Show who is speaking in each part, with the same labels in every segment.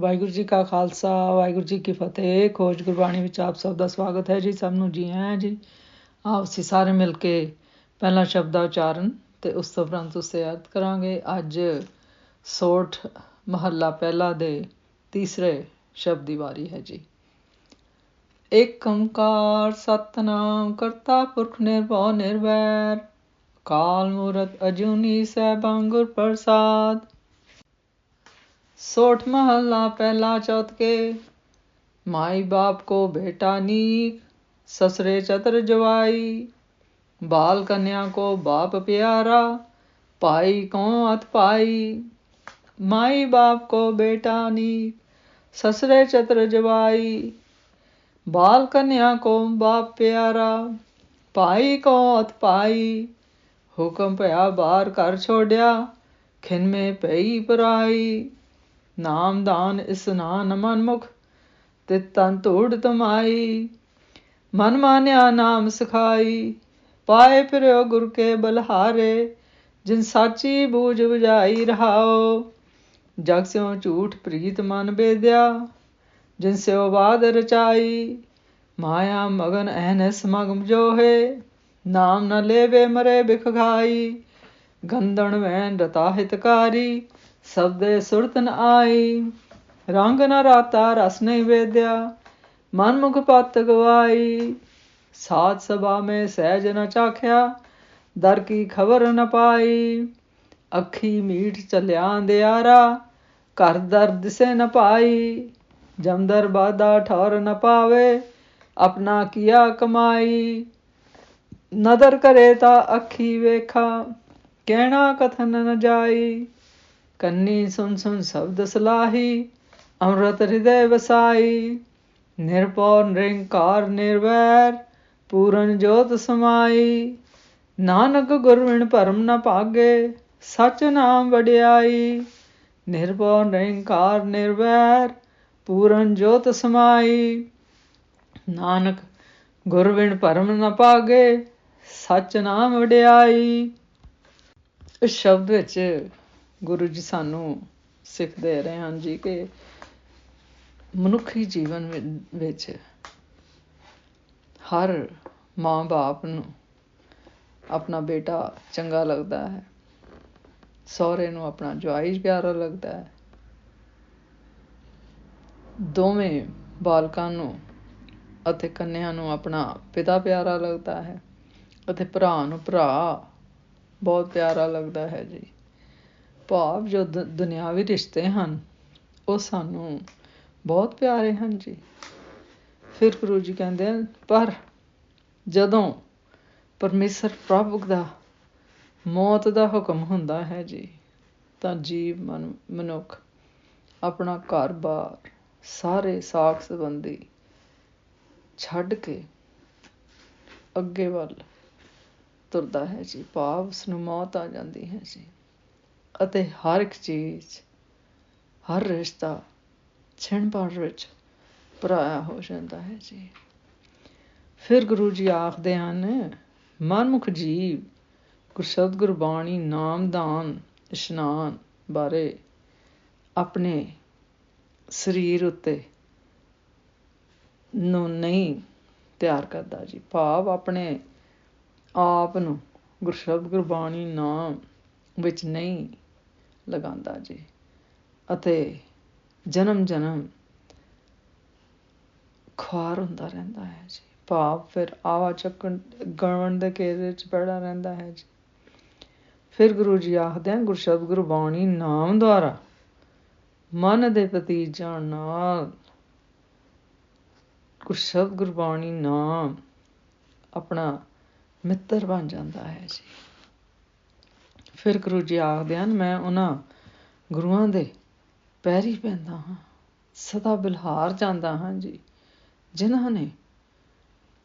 Speaker 1: ਵਾਹਿਗੁਰੂ ਜੀ ਕਾ ਖਾਲਸਾ, ਵਾਹਿਗੁਰੂ ਜੀ ਕੀ ਫਤਿਹ। ਖੋਜ ਗੁਰਬਾਣੀ ਵਿੱਚ ਆਪ ਸਭ ਦਾ ਸਵਾਗਤ ਹੈ ਜੀ। ਸਭ ਨੂੰ ਜੀ ਆਇਆਂ ਜੀ। ਆਪ ਅਸੀਂ ਸਾਰੇ ਮਿਲ ਕੇ ਪਹਿਲਾ ਸ਼ਬਦ ਦਾ ਉਚਾਰਨ ਤੇ ਉਸ ਤੋਂ ਉਪਰੰਤ ਉਸੇ ਅਰਥ ਕਰਾਂਗੇ। ਅੱਜ ਸੋਠ ਮਹੱਲਾ ਪਹਿਲਾ ਦੇ ਤੀਸਰੇ ਸ਼ਬਦ ਦੀ ਵਾਰੀ ਹੈ ਜੀ। ਏਕ ਓੰਕਾਰ ਸਤਨਾਮ ਕਰਤਾ ਪੁਰਖ ਨਿਰਭਉ ਨਿਰਵੈਰ। ਕਾਲ ਮੂਰਤ ਅਜੂਨੀ ਸੈਭੰ ਗੁਰ ਪ੍ਰਸਾਦ। सोठ महल्ला पहला चौथ के। माई बाप को बेटा नीक, ससरे चतर जवाई। बाल कन्या को बाप प्यारा, पाई को अत पाई। माई बाप को बेटा नीक, ससरे चतर जवाई। बाल कन्या को बाप प्यारा, पाई को अत पाई। हुक्म पया बार कर छोड़या, खिन में पई पराई। ਨਾਮ ਦਾਨ ਇਸਨਾਨ ਮਨਮੁਖ ਤੇ ਤਨ ਧੂੜ ਤਮਾਈ। ਮਨ ਮਾਨਿਆ ਨਾਮ ਸਿਖਾਈ, ਪਾਏ ਫਿਰਿਓ ਗੁਰ ਕੇ ਬਲਹਾਰੇ, ਜਿਨ ਸਾਚੀ ਬੂਝ 부ਝਾਈ ਰਹਾਓ। ਜਗ ਸਿਓ ਝੂਠ ਪ੍ਰੀਤ ਮਨ ਬੇਦਿਆ, ਜਿਨ ਸਿਓ ਬਾਦ ਰਚਾਈ। ਮਾਇਆ ਮਗਨ ਐਨਸ ਮਗਮ ਜੋਹੇ, ਨਾਮ ਨ ਲੇਵੇ ਮਰੇ ਬਿਖ ਖਾਈ ਗੰਦਣ ਵੈਨ ਰਤਾ ਹਿਤਕਾਰੀ ਸਬਦੇ ਸੁਰਤ ਨ ਆਈ, ਰੰਗ ਨ ਰਾਤਾ, ਰਸ ਨਹੀਂ ਵੇਦਿਆ, ਮਨ ਮੁਖ ਪਤ ਗਵਾਈ। ਸਾਧ ਸਭਾ ਮੇ ਸਹਿਜ ਨ ਚਾਖਿਆ, ਦਰ ਕੀ ਖਬਰ ਨ ਪਾਈ। ਅੱਖੀ ਮੀਠ ਚਲਿਆਂ ਦਿਆਰਾ ਘਰ ਦਰ ਦਿਸੇ ਨ ਪਾਈ ਜਮਦਰ ਬਾਦਾ ਠੌਰ ਨ ਪਾਵੇ, ਆਪਣਾ ਕੀਆ ਕਮਾਈ। ਨਦਰ ਕਰੇ ਤਾਂ ਅੱਖੀ ਵੇਖਾ, ਕਹਿਣਾ ਕਥਨ ਨ ਜਾਈ। ਕੰਨੀ ਸੁਨ ਸੁਨ ਸ਼ਬਦ ਸਲਾਹੀ, ਅੰਮ੍ਰਿਤ ਹਿਰਦੈ ਵਸਾਈ। ਨਿਰਪਉ ਨਿਰੰਕਾਰ ਨਿਰਵੈਰ, ਪੂਰਨ ਜੋਤ ਸਮਾਈ। ਨਾਨਕ ਗੁਰਵਿਣ ਭਰਮ ਨ ਭਾਗੇ, ਸਚ ਨਾਮ ਵਡਿਆਈ। ਨਿਰਭਉ ਨਿਰੰਕਾਰ ਨਿਰਵੈਰ, ਪੂਰਨ ਜੋਤ ਸਮਾਈ। ਨਾਨਕ ਗੁਰਵਿਣ ਭਰਮ ਨ ਭਾਗੇ, ਸਚ ਨਾਮ ਵਡਿਆਈ। ਇਸ ਸ਼ਬਦ ਵਿੱਚ ਗੁਰੂ ਜੀ ਸਾਨੂੰ ਸਿੱਖ ਦੇ ਰਹੇ ਹਨ ਜੀ ਕਿ ਮਨੁੱਖੀ ਜੀਵਨ ਵਿੱਚ ਹਰ ਮਾਂ-ਬਾਪ ਨੂੰ ਆਪਣਾ ਬੇਟਾ ਚੰਗਾ ਲੱਗਦਾ ਹੈ, ਸਹੁਰੇ ਨੂੰ ਆਪਣਾ ਜਵਾਈ ਪਿਆਰਾ ਲੱਗਦਾ ਹੈ। ਦੋਵੇਂ ਬਾਲਕਾਂ ਨੂੰ ਅਤੇ ਕੰਨਿਆਂ ਨੂੰ ਆਪਣਾ ਪਿਤਾ ਪਿਆਰਾ ਲੱਗਦਾ ਹੈ ਅਤੇ ਭਰਾ ਨੂੰ ਭਰਾ ਬਹੁਤ ਪਿਆਰਾ ਲੱਗਦਾ ਹੈ ਜੀ। ਭਾਵ ਜੋ ਦੁਨਿਆਵੀ ਰਿਸ਼ਤੇ ਹਨ, ਉਹ ਸਾਨੂੰ ਬਹੁਤ ਪਿਆਰੇ ਹਨ ਜੀ। ਫਿਰ ਗੁਰੂ ਜੀ ਕਹਿੰਦੇ ਹਨ, ਪਰ ਜਦੋਂ ਪਰਮੇਸ਼ਰ ਪ੍ਰਭੂ ਦਾ ਮੌਤ ਦਾ ਹੁਕਮ ਹੁੰਦਾ ਹੈ ਜੀ, ਤਾਂ ਜੀਵ, ਮਨ, ਮਨੁੱਖ ਆਪਣਾ ਘਰ-ਬਾਰ ਸਾਰੇ ਸਾਖ ਸੰਬੰਧੀ ਛੱਡ ਕੇ ਅੱਗੇ ਵੱਲ ਤੁਰਦਾ ਹੈ ਜੀ। ਭਾਵ ਉਸ ਨੂੰ ਮੌਤ ਆ ਜਾਂਦੀ ਹੈ ਜੀ। ਅਤੇ ਹਰ ਇੱਕ ਚੀਜ਼, ਹਰ ਰਿਸ਼ਤਾ ਛਿਣ ਪਾੜ ਵਿੱਚ ਭਰਾਇਆ ਹੋ ਜਾਂਦਾ ਹੈ ਜੀ। ਫਿਰ ਗੁਰੂ ਜੀ ਆਖਦੇ ਹਨ, ਮਨਮੁਖ ਜੀਵ ਗੁਰਸ਼ਬਦ ਗੁਰਬਾਣੀ ਨਾਮਦਾਨ ਇਸ਼ਨਾਨ ਬਾਰੇ ਆਪਣੇ ਸਰੀਰ ਉੱਤੇ ਨੂੰ ਨਹੀਂ ਤਿਆਰ ਕਰਦਾ ਜੀ। ਭਾਵ ਆਪਣੇ ਆਪ ਨੂੰ ਗੁਰਸ਼ਬਦ ਗੁਰਬਾਣੀ ਨਾਮ ਵਿੱਚ ਨਹੀਂ ਲਗਾਉਂਦਾ ਜੀ। ਅਤੇ ਜਨਮ ਜਨਮ ਖੁਆਰ ਹੁੰਦਾ ਰਹਿੰਦਾ ਹੈ ਜੀ। ਭਾਵ ਫਿਰ ਆਵਾ ਚੱਕਣ ਗਵਣ ਦੇ ਕੇਸ ਵਿੱਚ ਪੜਾ ਰਹਿੰਦਾ ਹੈ ਜੀ। ਫਿਰ ਗੁਰੂ ਜੀ ਆਖਦੇ ਹਨ ਗੁਰਸ਼ਬਦ ਗੁਰਬਾਣੀ ਨਾਮ ਦੁਆਰਾ ਮਨ ਦੇ ਪ੍ਰਤੀ ਜਾਣ ਨਾਲ ਗੁਰਸ਼ਬਦ ਗੁਰਬਾਣੀ ਨਾਮ ਆਪਣਾ ਮਿੱਤਰ ਬਣ ਜਾਂਦਾ ਹੈ ਜੀ। ਫਿਰ ਗੁਰੂ ਜੀ ਆਖਦੇ ਹਨ, ਮੈਂ ਉਹਨਾਂ ਗੁਰੂਆਂ ਦੇ ਪੈਰੀ ਪੈਂਦਾ ਹਾਂ, ਸਦਾ ਬਿਲਹਾਰ ਜਾਂਦਾ ਹਾਂ ਜੀ, ਜਿਨ੍ਹਾਂ ਨੇ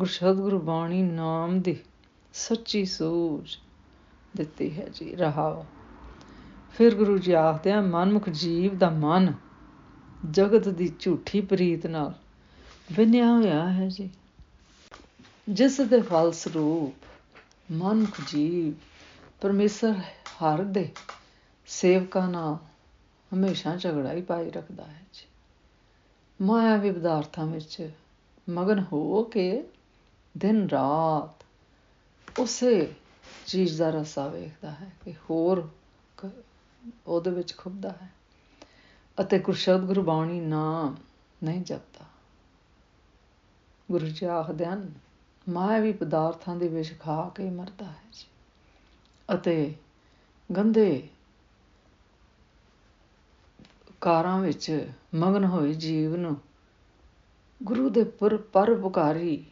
Speaker 1: ਗੁਰਸ਼ਬਦ ਗੁਰਬਾਣੀ ਨਾਮ ਦੀ ਸੱਚੀ ਸੂਝ ਦਿੱਤੀ ਹੈ ਜੀ ਰਹਾਓ ਫਿਰ ਗੁਰੂ ਜੀ ਆਖਦੇ ਹਨ, ਮਨਮੁਖ ਜੀਵ ਦਾ ਮਨ ਜਗਤ ਦੀ ਝੂਠੀ ਪ੍ਰੀਤ ਨਾਲ ਵਿਨਿਆ ਹੋਇਆ ਹੈ ਜੀ। ਜਿਸ ਦੇ ਫਲ ਸਰੂਪ ਮਨੁੱਖ ਜੀਵ ਪਰਮੇਸ਼ਰ ਹਰ ਦੇ ਸੇਵਕਾਂ ਨਾਲ ਹਮੇਸ਼ਾ ਝਗੜਾ ਹੀ ਪਾਈ ਰੱਖਦਾ ਹੈ ਜੀ। ਮਾਇਆਵੀ ਪਦਾਰਥਾਂ ਵਿੱਚ ਮਗਨ ਹੋ ਕੇ ਦਿਨ ਰਾਤ ਉਸੇ ਚੀਜ਼ ਦਾ ਰਸਾ ਵੇਖਦਾ ਹੈ ਕਿ ਹੋਰ ਉਹਦੇ ਵਿੱਚ ਖੁੱਬਦਾ ਹੈ ਅਤੇ ਗੁਰਸ਼ਬਦ ਗੁਰਬਾਣੀ ਨਾਮ ਨਹੀਂ ਜਪਦਾ। ਗੁਰੂ ਜੀ ਆਖਦੇ ਹਨ ਮਾਇਆਵੀ ਪਦਾਰਥਾਂ ਦੇ ਵਿੱਚ ਖਾ ਕੇ ਮਰਦਾ ਹੈ ਜੀ। ਅਤੇ ਗੰਦੇ ਕਾਰਾਂ ਵਿੱਚ ਮਗਨ ਹੋਏ ਜੀਵ ਨੂੰ ਗੁਰੂ ਦੇ ਪਰ, ਪਰਉਪਕਾਰੀ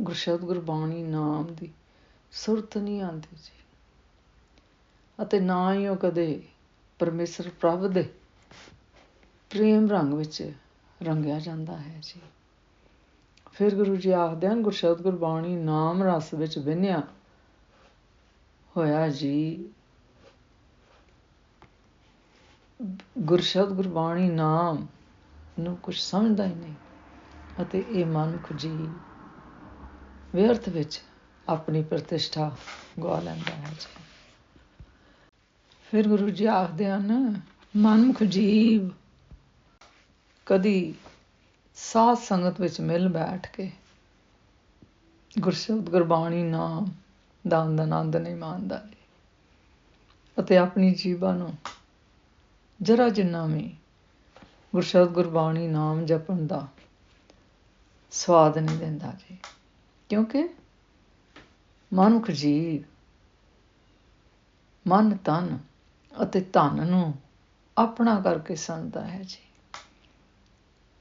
Speaker 1: ਗੁਰਸ਼ਬਦ ਗੁਰਬਾਣੀ ਨਾਮ ਦੀ ਸੁਰਤ ਨਹੀਂ ਆਉਂਦੀ ਜੀ। ਅਤੇ ਨਾ ਹੀ ਉਹ ਕਦੇ ਪਰਮੇਸ਼ਰ ਪ੍ਰਭ ਦੇ ਪ੍ਰੇਮ ਰੰਗ ਵਿੱਚ ਰੰਗਿਆ ਜਾਂਦਾ ਹੈ ਜੀ। ਫਿਰ ਗੁਰੂ ਜੀ ਆਖਦੇ ਹਨ, ਗੁਰਸ਼ਬਦ ਗੁਰਬਾਣੀ ਨਾਮ ਰਸ ਵਿੱਚ ਵਿੰਨਿਆ ਹੋਇਆ ਜੀ। ਗੁਰਸ਼ਬਦ ਗੁਰਬਾਣੀ ਨਾਮ ਨੂੰ ਕੁਝ ਸਮਝਦਾ ਹੀ ਨਹੀਂ ਅਤੇ ਇਹ ਮਨੁੱਖ ਜੀ ਵਿਅਰਥ ਵਿੱਚ ਆਪਣੀ ਪ੍ਰਤਿਸ਼ਠਾ ਗਵਾ ਲੈਂਦਾ ਹੈ ਜੀ। ਫਿਰ ਗੁਰੂ ਜੀ ਆਖਦੇ ਹਨ ਮਨੁੱਖ ਜੀਵ ਕਦੀ ਸਾਧ ਸੰਗਤ ਵਿੱਚ ਮਿਲ ਬੈਠ ਕੇ ਗੁਰਸ਼ਬਦ ਗੁਰਬਾਣੀ ਨਾਮ ਦਾ ਆਨੰਦ ਨਹੀਂ ਮਾਣਦਾ ਅਤੇ ਆਪਣੀ ਜੀਵਾਂ ਨੂੰ ਜਰਾ ਜਿੰਨਾ ਵੀ ਗੁਰਸ਼ਬਦ ਗੁਰਬਾਣੀ ਨਾਮ ਜਪਣ ਦਾ ਸਵਾਦ ਨਹੀਂ ਦਿੰਦਾ ਜੀ। ਕਿਉਂਕਿ ਮਨੁੱਖ ਜੀਵ ਮਨ, ਤਨ ਅਤੇ ਧਨ ਨੂੰ ਆਪਣਾ ਕਰਕੇ ਸੰਦਾ ਹੈ ਜੀ।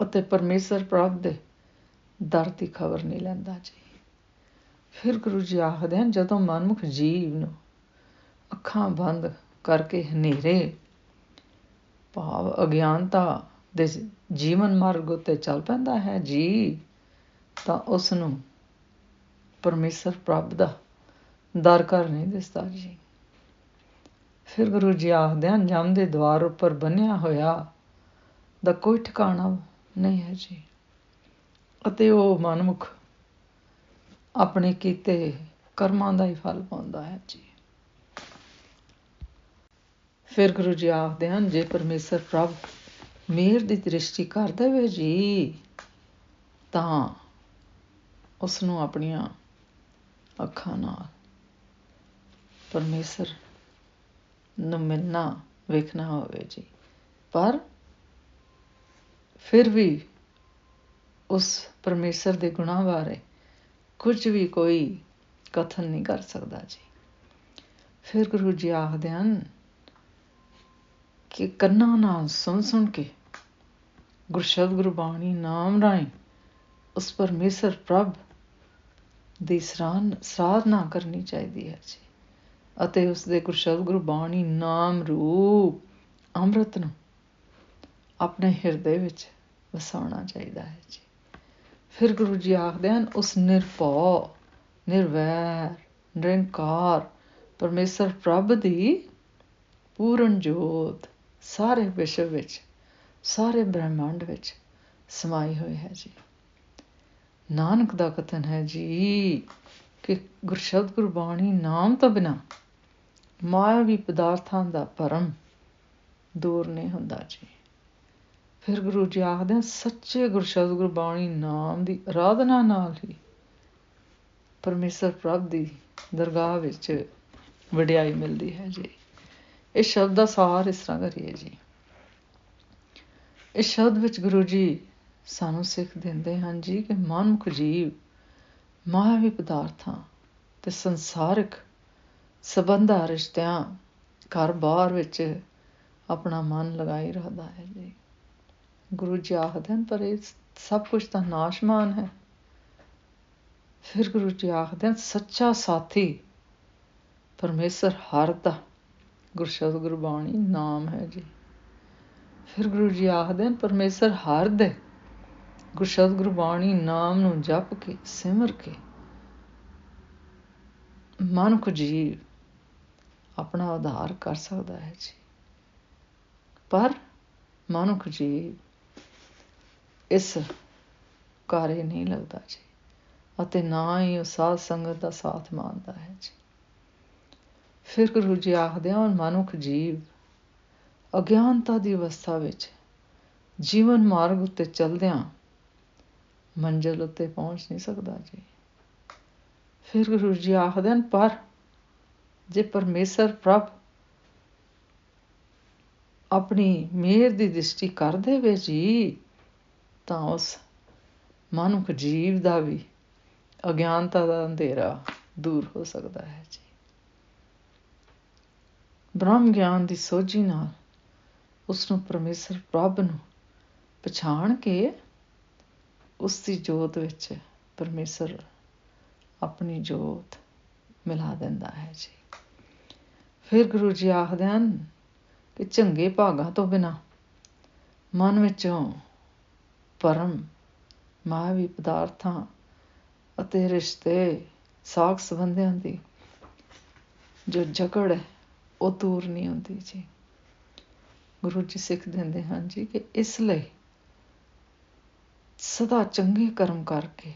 Speaker 1: ਅਤੇ ਪਰਮੇਸ਼ਰ ਪ੍ਰਭ ਦੇ ਦਰ ਦੀ ਖਬਰ ਨਹੀਂ ਲੈਂਦਾ ਜੀ। ਫਿਰ ਗੁਰੂ ਜੀ ਆਖਦੇ ਹਨ, ਜਦੋਂ ਮਨਮੁਖ ਜੀਵ ਨੂੰ ਅੱਖਾਂ ਬੰਦ ਕਰਕੇ ਹਨੇਰੇ ਭਾਵ ਅਗਿਆਨਤਾ ਦੇ ਜੀਵਨ ਮਾਰਗ ਉੱਤੇ ਚੱਲ ਪੈਂਦਾ ਹੈ ਜੀ, ਤਾਂ ਉਸ ਨੂੰ ਪਰਮੇਸ਼ਰ ਪ੍ਰਭ ਦਾ ਦਰ ਕਰ ਨਹੀਂ ਦਿਸਦਾ ਜੀ। ਫਿਰ ਗੁਰੂ ਜੀ ਆਖਦੇ ਹਨ, ਜਮ ਦੇ ਦਵਾਰ ਉੱਪਰ ਬੰਨਿਆ ਹੋਇਆ ਦਾ ਕੋਈ ਠਿਕਾਣਾ ਨਹੀਂ ਹੈ ਜੀ। ਅਤੇ ਉਹ ਮਨਮੁਖ ਆਪਣੇ ਕੀਤੇ ਕਰਮਾਂ ਦਾ ਹੀ ਫਲ ਪਾਉਂਦਾ ਹੈ ਜੀ। ਫਿਰ ਗੁਰੂ ਜੀ ਆਖਦੇ ਹਨ, ਜੇ ਪਰਮੇਸ਼ਰ ਪ੍ਰਭ ਮੇਰ ਦੀ ਦ੍ਰਿਸ਼ਟੀ ਕਰ ਦੇਵੇ ਜੀ, ਤਾਂ ਉਸ ਨੂੰ ਆਪਣੀਆਂ ਅੱਖਾਂ ਨਾਲ ਪਰਮੇਸ਼ਰ ਨੂੰ ਮਿਲਣਾ, ਵੇਖਣਾ ਹੋਵੇ ਜੀ। ਪਰ ਫਿਰ ਵੀ ਉਸ ਪਰਮੇਸ਼ਰ ਦੇ ਗੁਣਾਂ ਬਾਰੇ ਕੁਝ ਵੀ ਕੋਈ ਕਥਨ ਨਹੀਂ ਕਰ ਸਕਦਾ ਜੀ। ਫਿਰ ਗੁਰੂ ਜੀ ਆਖਦੇ ਹਨ ਕਿ ਕੰਨਾਂ ਨਾਲ ਸੁਣ ਸੁਣ ਕੇ ਗੁਰਸ਼ਬਦ ਗੁਰਬਾਣੀ ਨਾਮ ਰਾਹੀਂ ਉਸ ਪਰਮੇਸ਼ਰ ਪ੍ਰਭ ਦੀ ਸਰਾਧਨਾ ਕਰਨੀ ਚਾਹੀਦੀ ਹੈ ਜੀ। ਅਤੇ ਉਸ ਦੇ ਗੁਰਸ਼ਬਦ ਗੁਰਬਾਣੀ ਨਾਮ ਰੂਪ ਅੰਮ੍ਰਿਤ ਨੂੰ ਆਪਣੇ ਹਿਰਦੇ ਵਿੱਚ ਵਸਾਉਣਾ ਚਾਹੀਦਾ ਹੈ ਜੀ। ਫਿਰ ਗੁਰੂ ਜੀ ਆਖਦੇ ਹਨ, ਉਸ ਨਿਰਭਉ, ਨਿਰਵੈਰ, ਨਿਰੰਕਾਰ ਪਰਮੇਸ਼ਰ ਪ੍ਰਭ ਦੀ ਪੂਰਨ ਜੋਤ ਸਾਰੇ ਵਿਸ਼ਵ ਵਿੱਚ, ਸਾਰੇ ਬ੍ਰਹਿਮੰਡ ਵਿੱਚ ਸਮਾਈ ਹੋਈ ਹੈ ਜੀ। ਨਾਨਕ ਦਾ ਕਥਨ ਹੈ ਜੀ ਕਿ ਗੁਰਸ਼ਬਦ ਗੁਰਬਾਣੀ ਨਾਮ ਤੋਂ ਬਿਨਾ ਮਾਇਆਵੀ ਪਦਾਰਥਾਂ ਦਾ ਭਰਮ ਦੂਰ ਨਹੀਂ ਹੁੰਦਾ ਜੀ। ਫਿਰ ਗੁਰੂ ਜੀ ਆਖਦੇ ਸੱਚੇ ਗੁਰਸ਼ਬਦ ਗੁਰਬਾਣੀ ਨਾਮ ਦੀ ਆਰਾਧਨਾ ਨਾਲ ਹੀ ਪਰਮੇਸ਼ਰ ਪ੍ਰਭ ਦੀ ਦਰਗਾਹ ਵਿੱਚ ਵਡਿਆਈ ਮਿਲਦੀ ਹੈ ਜੀ। ਇਹ ਸ਼ਬਦ ਦਾ ਸਾਰ ਇਸ ਤਰ੍ਹਾਂ ਕਰੀਏ ਜੀ। ਇਸ ਸ਼ਬਦ ਵਿੱਚ ਗੁਰੂ ਜੀ ਸਾਨੂੰ ਸਿੱਖ ਦਿੰਦੇ ਹਨ ਜੀ ਕਿ ਮਨੁੱਖ ਜੀਵ ਮਾਇਆਵੀ ਪਦਾਰਥਾਂ ਤੇ ਸੰਸਾਰਿਕ ਸਬੰਧਾਂ, ਰਿਸ਼ਤਿਆਂ, ਘਰ-ਬਾਰ ਵਿੱਚ ਆਪਣਾ ਮਨ ਲਗਾਈ ਰੱਖਦਾ ਹੈ ਜੀ। ਗੁਰੂ ਜੀ ਆਖਦੇ ਹਨ, ਪਰ ਇਹ ਸਭ ਕੁਝ ਤਾਂ ਨਾਸ਼ਮਾਨ ਹੈ। ਫਿਰ ਗੁਰੂ ਜੀ ਆਖਦੇ ਹਨ, ਸੱਚਾ ਸਾਥੀ ਪਰਮੇਸ਼ਰ ਹਰ ਦਾ ਗੁਰਸ਼ਬਦ ਗੁਰਬਾਣੀ ਨਾਮ ਹੈ ਜੀ। ਫਿਰ ਗੁਰੂ ਜੀ ਆਖਦੇ ਹਨ, ਪਰਮੇਸ਼ਰ ਹਰ ਦੇ ਗੁਰਸ਼ਬਦ ਗੁਰਬਾਣੀ ਨਾਮ ਨੂੰ ਜਪ ਕੇ, ਸਿਮਰ ਕੇ, ਮਨੁੱਖ ਜੀਵ ਆਪਣਾ ਉਧਾਰ ਕਰ ਸਕਦਾ ਹੈ ਜੀ। ਪਰ ਮਨੁੱਖ ਜੀਵ ਇਸ ਕਾਰੇ ਨਹੀਂ ਲੱਗਦਾ ਜੀ ਅਤੇ ਨਾ ਹੀ ਉਹ ਸਾਧ ਸੰਗਤ ਦਾ ਸਾਥ ਮੰਨਦਾ ਹੈ ਜੀ। ਫਿਰ ਗੁਰੂ ਜੀ ਆਖਦੇ ਹਨ ਮਨੁੱਖ ਜੀਵ, ਅਗਿਆਨਤਾ ਦੀ ਅਵਸਥਾ ਵਿੱਚ ਜੀਵਨ ਮਾਰਗ ਉੱਤੇ ਚੱਲਦਿਆਂ ਮੰਜ਼ਿਲ ਉੱਤੇ ਪਹੁੰਚ ਨਹੀਂ ਸਕਦਾ ਜੀ। ਫਿਰ ਗੁਰੂ ਜੀ ਆਖਦੇ ਹਨ, ਪਰ ਜੇ ਪਰਮੇਸ਼ਰ ਪ੍ਰਭ ਆਪਣੀ ਮਿਹਰ ਦੀ ਦ੍ਰਿਸ਼ਟੀ ਕਰ ਦੇਵੇ ਜੀ, ਤਾਂ ਉਸ ਮਨੁੱਖ ਜੀਵ ਦਾ ਵੀ ਅਗਿਆਨਤਾ ਦਾ ਅੰਧੇਰਾ ਦੂਰ ਹੋ ਸਕਦਾ ਹੈ ਜੀ। ਬ੍ਰਹਮ ਗਿਆਨ ਦੀ ਸੋਝੀ ਨਾਲ ਉਸ ਨੂੰ ਪਰਮੇਸ਼ਰ ਪ੍ਰਭ ਨੂੰ ਪਛਾਣ ਕੇ ਉਸ ਦੀ ਜੋਤ ਵਿੱਚ ਪਰਮੇਸ਼ਰ ਆਪਣੀ ਜੋਤ ਮਿਲਾ ਦਿੰਦਾ ਹੈ ਜੀ। ਫਿਰ ਗੁਰੂ ਜੀ ਆਖਦੇ ਹਨ ਕਿ ਚੰਗੇ ਭਾਗਾਂ ਤੋਂ ਬਿਨਾ ਮਨ ਵਿੱਚੋਂ ਪਰਮ ਮਾਇਆਵੀ ਪਦਾਰਥਾਂ ਅਤੇ ਰਿਸ਼ਤੇ, ਸਾਖ ਸੰਬੰਧਿਆਂ ਦੀ ਜੋ ਜਕੜ ਹੈ ਉਹ ਦੂਰ ਨਹੀਂ ਹੁੰਦੀ ਜੀ। ਗੁਰੂ ਜੀ ਸਿੱਖ ਦਿੰਦੇ ਹਨ ਜੀ ਕਿ ਇਸ ਲਈ ਸਦਾ ਚੰਗੇ ਕਰਮ ਕਰਕੇ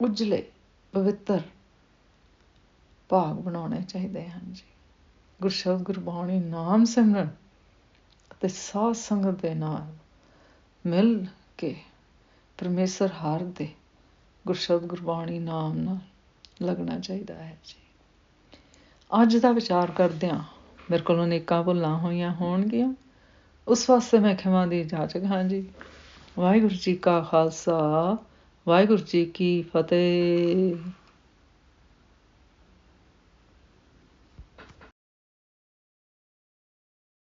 Speaker 1: ਉਜਲੇ, ਪਵਿੱਤਰ ਭਾਗ ਬਣਾਉਣੇ ਚਾਹੀਦੇ ਹਨ ਜੀ। ਗੁਰਸ਼ਬਦ ਗੁਰਬਾਣੀ ਨਾਮ ਸਿਮਰਨ ਅਤੇ ਸਾਧ ਸੰਗਤ ਦੇ ਨਾਲ ਮਿਲ ਕੇ ਪਰਮੇਸ਼ਰ ਹਰ ਦੇ ਗੁਰਸ਼ਬਦ ਗੁਰਬਾਣੀ ਨਾਮ ਨਾਲ ਲੱਗਣਾ ਚਾਹੀਦਾ ਹੈ ਜੀ। ਅੱਜ ਦਾ ਵਿਚਾਰ ਕਰਦਿਆਂ ਮੇਰੇ ਕੋਲੋਂ ਨੇਕਾਂ ਭੁੱਲਾਂ ਹੋਈਆਂ ਹੋਣਗੀਆਂ। ਉਸ ਵਾਸਤੇ ਮੈਂ ਖਿਮਾ ਦੀ ਜਾਚਕ ਹਾਂ ਜੀ। ਵਾਹਿਗੁਰੂ ਜੀ ਕਾ ਖਾਲਸਾ, ਵਾਹਿਗੁਰੂ ਜੀ ਕੀ ਫਤਿਹ।